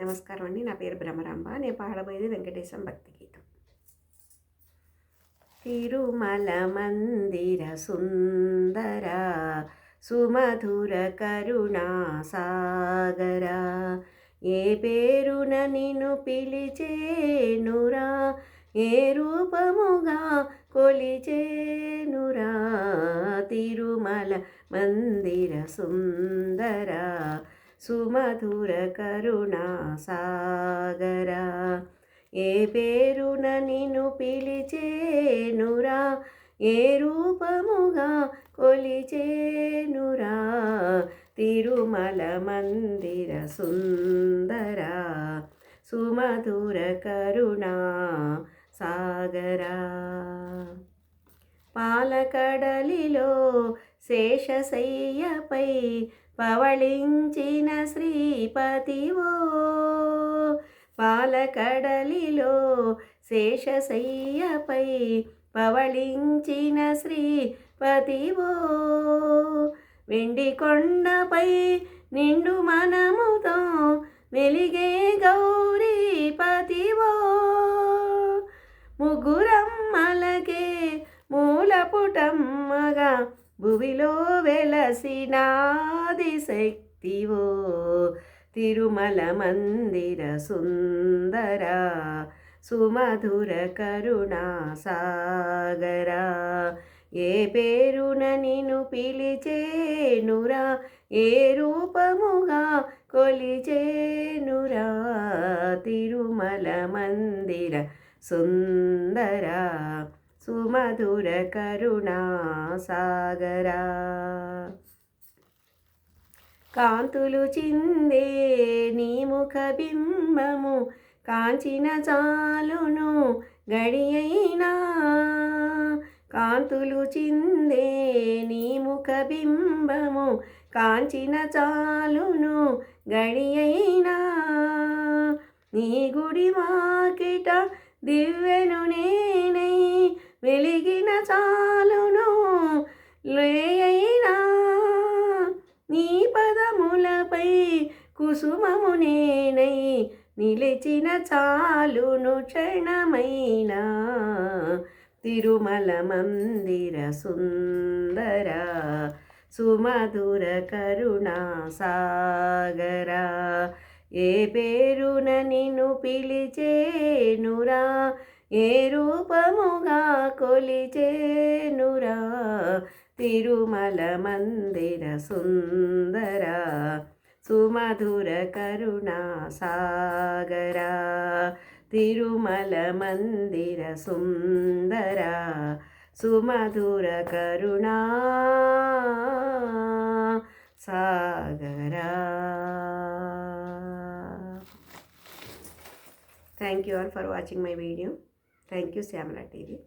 నమస్కారం అండి. నా పేరు భ్రమరాంబ. నేను పాడబోయేది వెంకటేశం భక్తి గీతం. తిరుమల మందిర సుందర సుమధుర కరుణా సాగర. ఏ పేరున నిన్ను పిలిచేనురా ఏ రూపముగా కొలిచేనురా? తిరుమల మందిర సుందర సుమధుర కరుణా సాగర. ఏ పేరున నిన్ను పిలిచేనురా? ఏ రూపముగా కొలిచేనురా? తిరుమల మందిర సుందరా. సుమధుర కరుణా సాగరా. పాలకడలిలో శేషశయ్యపై పవళించిన శ్రీపతివో పాలకడలిలో శేషశయ్యపై పవళించిన శ్రీపతివో వెండి కొండపై నిండు మనముతో వెలిగే గౌరీపతివో ముగ్గురమ్మలకే మూలపుటమ్మగా భువిలో వెలసినాది శక్తివో తిరుమల మందిర సుందర సుమధుర కరుణా సాగరా. ఏ పేరున నిన్ను పిలిచేనురా ఏ రూపముగా కొలిచేనురా తిరుమల మందిర సుందర. సుమధుర కరుణా సాగరా. కాంతులు చిందే నీ ముఖ బింబము కాంచిన చాలును గడియైనా. కాంతులు చిందే నీ ముఖ బింబము కాంచిన చాలును గడియైనా. నీ గుడి మాకిట దివ్వెను నే వెలిగిన చాలును లేయైనా. నీ పదములపై కుసుమము నేనై నిలిచిన చాలును క్షణమైనా. తిరుమల మందిర సుందర సుమధుర కరుణా సాగరా ఏ పేరున నిన్ను పిలిచేనురా? ఏ రూపముగా కొలిచేనురా? తిరుమల మందిర సుందర సుమధుర కరుణా సాగరా తిరుమల మందిర సుందర సుమధుర కరుణా సాగరా thank you all for watching my Thank you, Samara TV.